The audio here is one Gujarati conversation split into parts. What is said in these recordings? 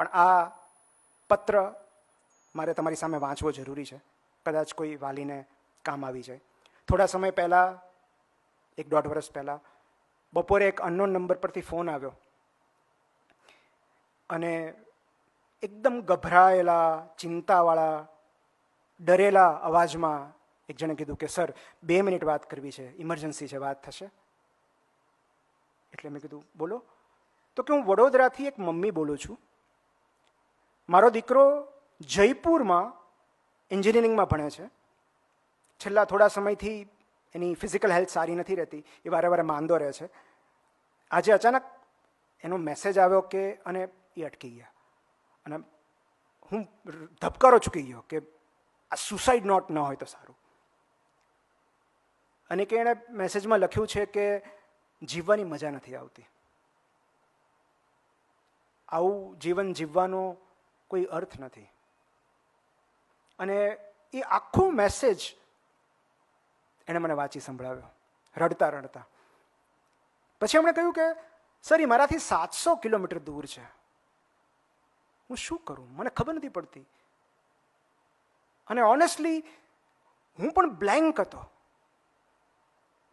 પણ આ પત્ર મારે તમારી સામે વાંચવો જરૂરી છે. કદાચ કોઈ વાલીને કામ આવી જાય. થોડા સમય પહેલાં, એક દોઢ વર્ષ પહેલાં, બપોરે એક અનનોન નંબર પરથી ફોન આવ્યો. અને એકદમ ગભરાયેલા, ચિંતાવાળા, ડરેલા અવાજમાં એક જણે કીધું કે, સર, બે મિનિટ વાત કરવી છે. ઇમરજન્સી છે, વાત થશે. એટલે મેં કીધું, બોલો. તો કે હું વડોદરાથી એક મમ્મી બોલું છું. મારો દીકરો જયપુરમાં એન્જિનિયરિંગમાં ભણે છે. છેલ્લા થોડા સમયથી એની ફિઝિકલ હેલ્થ સારી નથી રહેતી, એ વારે વારે માંદો રહે છે. આજે અચાનક એનો મેસેજ આવ્યો કે, અને એ અટકી ગયા. અને હું ધબકારો ચૂકી ગયો કે, આ સુસાઇડ નોટ ન હોય તો સારું. અને કે એણે મેસેજમાં લખ્યું છે કે, જીવવાની મજા નથી આવતી. આવું જીવન જીવવાનો કોઈ અર્થ નથી. અને એ આખો મેસેજ એણે મને વાંચી સંભળાવ્યો. રડતા રડતા. પછી એમણે કહ્યું કે, સર, એ મારાથી સાતસો કિલોમીટર દૂર છે. હું શું કરું? મને ખબર નથી પડતી. અને ઓનેસ્ટલી હું પણ બ્લેન્ક હતો.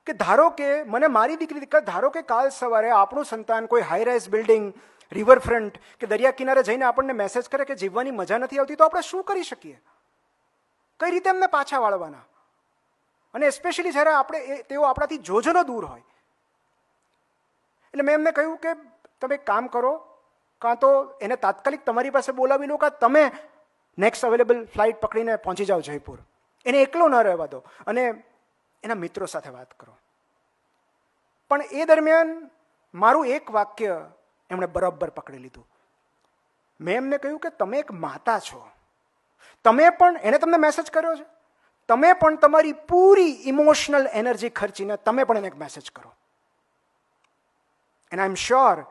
કે ધારો કે, મને મારી દીકરી ધારો કે કાલ સવારે આપણું સંતાન કોઈ હાઈ રાઇઝ બિલ્ડિંગ રિવરફ્રન્ટ, કે દરિયા કિનારે જઈને આપણને મેસેજ કરે કે જીવવાની મજા નથી આવતી, તો આપણે શું કરી શકીએ? કઈ રીતે એમને પાછા વાળવાના? અને એસ્પેશિયલી જ્યારે આપણે એ, તેઓ આપણાથી જોજનો દૂર હોય. એટલે મેં એમને કહ્યું કે તમે એક કામ કરો, કાં તો એને તાત્કાલિક તમારી પાસે બોલાવી લો, કાં તમે નેક્સ્ટ અવેલેબલ ફ્લાઇટ પકડીને પહોંચી જાઓ જયપુર. એને એકલો ન રહેવા દો. અને એના મિત્રો સાથે વાત કરો. પણ એ દરમિયાન મારું એક વાક્ય એમણે બરાબર પકડી લીધું. મેં એમને કહ્યું કે તમે એક માતા છો. તમે પણ એણે તમને મેસેજ કર્યો છે? તમે પણ તમારી પૂરી ઇમોશનલ એનર્જી ખર્ચીને તમે પણ એને એક મેસેજ કરો. એન્ડ આઈ એમ શ્યોર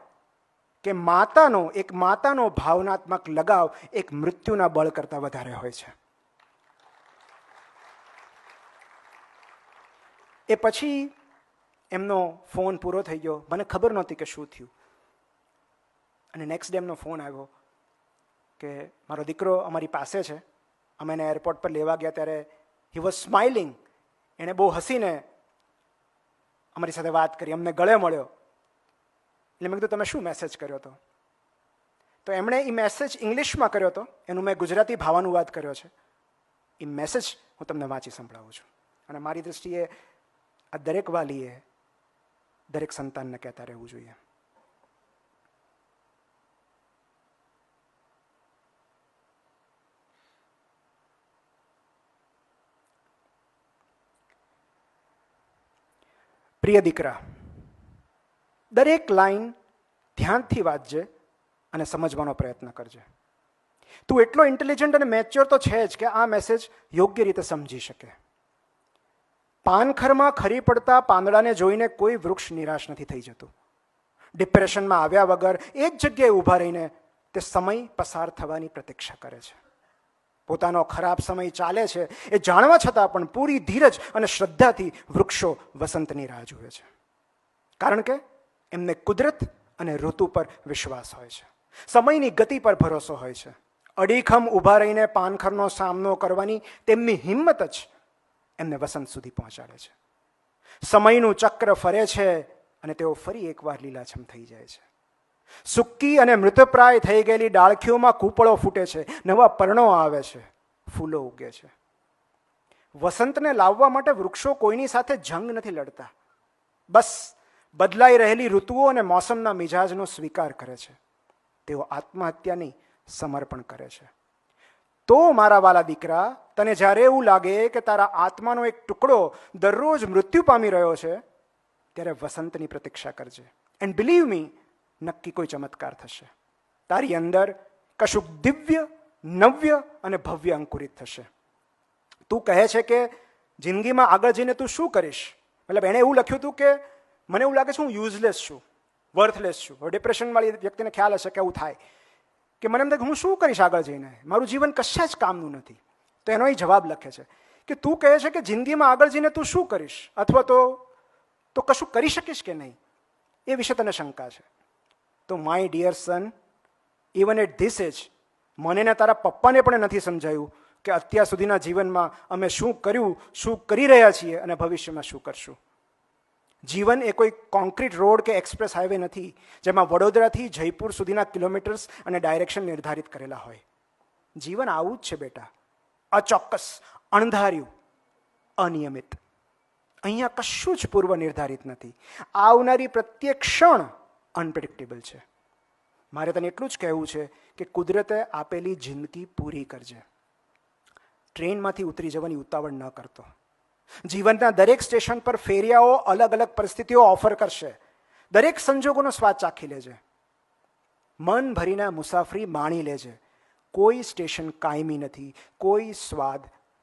કે માતાનો, એક માતાનો ભાવનાત્મક લગાવ એક મૃત્યુના બળ કરતાં વધારે હોય છે. એ પછી એમનો ફોન પૂરો થઈ ગયો. મને ખબર નહોતી કે શું થયું. અને નેક્સ્ટ ડે એમનો ફોન આવ્યો કે, મારો દીકરો અમારી પાસે છે. અમે એને એરપોર્ટ પર લેવા ગયા ત્યારે હી વોઝ સ્માઇલિંગ એણે બહુ હસીને અમારી સાથે વાત કરી. અમને ગળે મળ્યો. એટલે મેં કીધું, તમે શું મેસેજ કર્યો હતો? તો એમણે એ મેસેજ ઇંગ્લિશમાં કર્યો હતો. એનું મેં ગુજરાતી ભાવાનુવાદ કર્યો છે. એ મેસેજ હું તમને વાંચી સંભળાવું છું. અને મારી દૃષ્ટિએ આ દરેક વાલીએ દરેક સંતાનને કહેતા રહેવું જોઈએ. પ્રિય દીકરા, દરેક લાઈન ધ્યાનથી વાંચજે અને સમજવાનો પ્રયત્ન કરજે. તું એટલો ઇન્ટેલિજન્ટ અને મેચ્યોર તો છે જ કે આ મેસેજ યોગ્ય રીતે સમજી શકે. પાનખરમાં ખરી પડતા પાંદડાને જોઈને કોઈ વૃક્ષ નિરાશ નથી થઈ જતું. ડિપ્રેશનમાં આવ્યા વગર એક જગ્યાએ ઊભા રહીને તે સમય પસાર થવાની પ્રતીક્ષા કરે છે. પોતાનો ખરાબ સમય ચાલે છે એ જાણવા છતાં પણ પૂરી ધીરજ અને શ્રદ્ધાથી વૃક્ષો વસંતની રાહ જુએ છે. કારણ કે એમને કુદરત અને ઋતુ પર વિશ્વાસ હોય છે. સમયની ગતિ પર ભરોસો હોય છે. અડીખમ ઊભા રહીને પાનખરનો સામનો કરવાની તેમની હિંમત જ એમને વસંત સુધી પહોંચાડે છે. સમયનું ચક્ર ફરે છે અને તેઓ ફરી એકવાર લીલાછમ થઈ જાય છે. સૂકી અને મૃતપ્રાય થઈ ગયેલી ડાળખીઓમાં કૂપળો ફૂટે છે. નવા પર્ણો આવે છે. ફૂલો ઉગે છે. વસંતને લાવવા માટે વૃક્ષો કોઈની સાથે જંગ નથી લડતા. બસ બદલાઈ રહેલી ઋતુઓ અને મોસમના મિજાજનો સ્વીકાર કરે છે. તેઓ આત્મહત્યાની સમર્પણ કરે છે. તો મારા વાલા દીકરા, તને જ્યારે એવું લાગે કે તારા આત્માનો એક ટુકડો દરરોજ મૃત્યુ પામી રહ્યો છે, ત્યારે વસંતની પ્રતીક્ષા કરજે. એન્ડ બિલીવ મી નક્કી કોઈ ચમત્કાર થશે. તારી અંદર કશુંક દિવ્ય, નવ્ય અને ભવ્ય અંકુરિત થશે. તું કહે છે કે જિંદગીમાં આગળ જઈને તું શું કરીશ? મતલબ એણે એવું લખ્યું હતું કે મને એવું લાગે છે હું યુઝલેસ છું વર્થલેસ છું. હવે ડિપ્રેશનવાળી વ્યક્તિને ખ્યાલ હશે કે એવું થાય. કે મને એમ થાય હું શું કરીશ આગળ જઈને? મારું જીવન કશા જ કામનું નથી. તો એનો એ જવાબ લખે છે કે તું કહે છે કે જિંદગીમાં આગળ જઈને તું શું કરીશ? અથવા તો તો કશું કરી શકીશ કે નહીં? એ વિશે તને શંકા છે. તો my dear son even at this age મને ને તારા પપ્પાને પણ નથી સમજાયું કે અત્યાર સુધીના જીવનમાં અમે શું કર્યું, શું કરી રહ્યા છીએ અને ભવિષ્યમાં શું કરશું. જીવન એ કોઈ કોન્ક્રીટ રોડ કે એક્સપ્રેસ હાઈવે નથી, જેમાં વડોદરાથી જયપુર સુધીના કિલોમીટર્સ અને ડાયરેક્શન નિર્ધારિત કરેલા હોય. જીવન આવું જ છે બેટા. અચોક્કસ, અણધાર્યું, અનિયમિત. અહીંયા કશું જ પૂર્વ નિર્ધારિત નથી. આવનારી પ્રત્યેક ક્ષણ અનપ્રિડિક્ટેબલ છે. મારે તને એટલું જ કહેવું છે કે કુદરતે આપેલી જિંદગી પૂરી કરજે. ટ્રેનમાંથી ઉતરી જવાની ઉતાવળ ન કરતો. જીવનના દરેક સ્ટેશન પર ફેરિયાઓ અલગ અલગ પરિસ્થિતિઓ ઓફર કરશે. દરેક સંજોગોનો સ્વાદ ચાખી લેજે. મન ભરીને મુસાફરી માણી લેજે. કોઈ સ્ટેશન કાયમી નથી, કોઈ સ્વાદ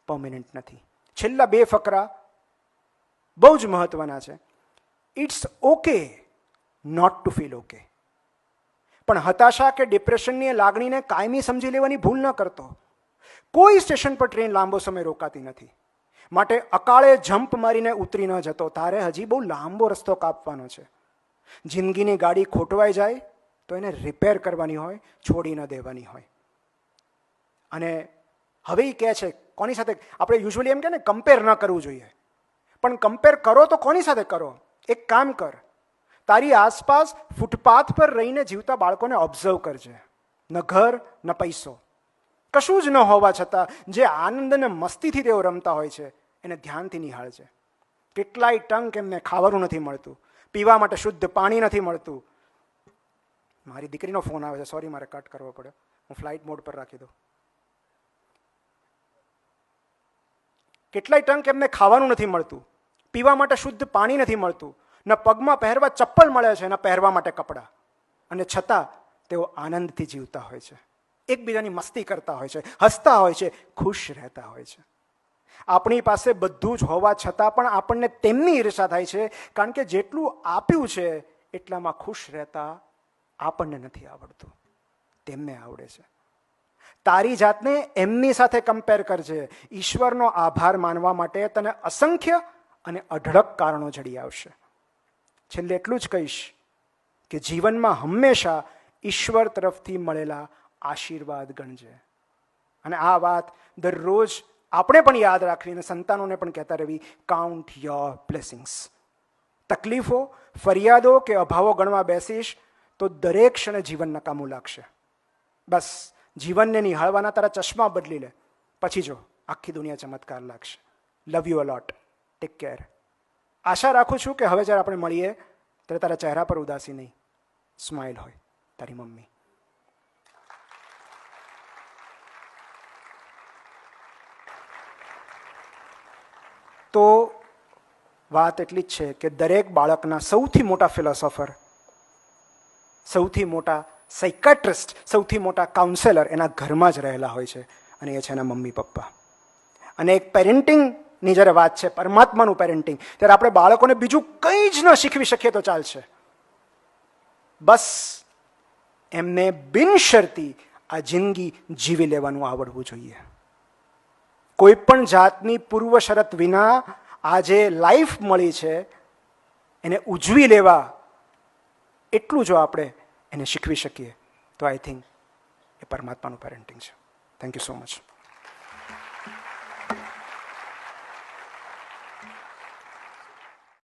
પર્મનન્ટ નથી. છેલ્લા બે ફકરા બહુ જ મહત્વના છે. It's okay not to feel okay પણ હતાશા કે ડિપ્રેશનની લાગણીને કાયમી સમજી લેવાની ભૂલ ન કરતો. કોઈ સ્ટેશન પર ટ્રેન લાંબો સમય રોકાતી નથી. માટે અકાળે જમ્પ મારીને ઉતરી ન જતો. તારે હજી બહુ લાંબો રસ્તો કાપવાનો છે. જિંદગીની ગાડી ખોટવાઈ જાય તો એને રિપેર કરવાની હોય, છોડી ન દેવાની હોય. અને હવે એ કહે છે, કોની સાથે? આપણે યુઝ્યુઅલી એમ કે ને કમ્પેર ન કરવું જોઈએ. પણ કમ્પેર કરો તો કોની સાથે કરો? એક કામ કર. તારી આસપાસ ફૂટપાથ પર રહીને જીવતા બાળકોને ઓબ્ઝર્વ કરજે. ન ઘર, ન પૈસો. કશું જ ન હોવા છતાં જે આનંદ અને મસ્તીથી તેઓ રમતા હોય છે, એને ધ્યાનથી નિહાળજે. કેટલાય ટંક એમને ખાવાનું નથી મળતું, પીવા માટે શુદ્ધ પાણી નથી મળતું. મારી દીકરીનો ફોન આવે છે સોરી મારે કટ કરવો પડ્યો હું ફ્લાઇટ મોડ પર રાખી દઉં. કેટલાય ટંક એમને ખાવાનું નથી મળતું, પીવા માટે શુદ્ધ પાણી નથી મળતું ન પગમાં પહેરવા ચપ્પલ મળે છે, ને પહેરવા માટે કપડાં. અને છતાં તેઓ આનંદથી જીવતા હોય છે. એકબીજાની મસ્તી કરતા હોય છે, હસતા હોય છે, ખુશ રહેતા હોય છે. આપણી પાસે બધું જ હોવા છતાં પણ આપણને તેમની ઈર્ષા થાય છે, કારણ કે જેટલું આપ્યું છે, એટલામાં ખુશ રહેતા આપણને નથી આવડતું. તેમને આવડે છે. તારી જાતને એમની સાથે કમ્પેર કરજે. ઈશ્વરનો આભાર માનવા માટે તને અસંખ્ય અને અઢળક કારણો જડી આવશે. છેલ્લે એટલું જ કહીશ કે જીવનમાં હંમેશા ઈશ્વર તરફથી મળેલા આશીર્વાદ ગણજે. અને આ વાત દરરોજ આપણે પણ યાદ રાખવી અને સંતાનોને પણ કહેતા રહેવી કાઉન્ટ યોર બ્લેસિંગ્સ તકલીફો, ફરિયાદો કે અભાવો ગણવા બેસીશ તો દરેક ક્ષણે જીવન નકામું લાગશે. બસ, જીવનને નિહાળવાના તારા ચશ્મા બદલી લે. પછી જો, આખી દુનિયા ચમત્કાર લાગશે. Love you a lot take care આશા રાખું છું કે હવે જ્યારે આપણે મળીએ, ત્યારે તારા ચહેરા પર ઉદાસી નહીં સ્માઇલ હોય, તારી મમ્મી. તો વાત એટલી જ છે કે દરેક બાળકના સૌથી મોટા ફિલોસોફર સૌથી મોટા સાયકાટ્રિસ્ટ સૌથી મોટા કાઉન્સેલર એના ઘરમાં જ રહેલા હોય છે અને એ છે એના મમ્મી પપ્પા. અને એક પેરેન્ટિંગની જ્યારે વાત છે, પરમાત્માનું પેરેન્ટિંગ ત્યારે આપણે બાળકોને બીજું કંઈ જ ન શીખવી શકીએ તો ચાલશે. બસ એમને બિનશરતી આ જિંદગી જીવી લેવાનું આવડવું જોઈએ. કોઈ પણ જાતની પૂર્વ શરત વિના આ જે લાઈફ મળી છે, એને ઉજવી લેવા એટલું જો આપણે એને શીખવી શકીએ, તો આઈ થિંક એ પરમાત્માનું પેરેન્ટિંગ છે. Thank you so much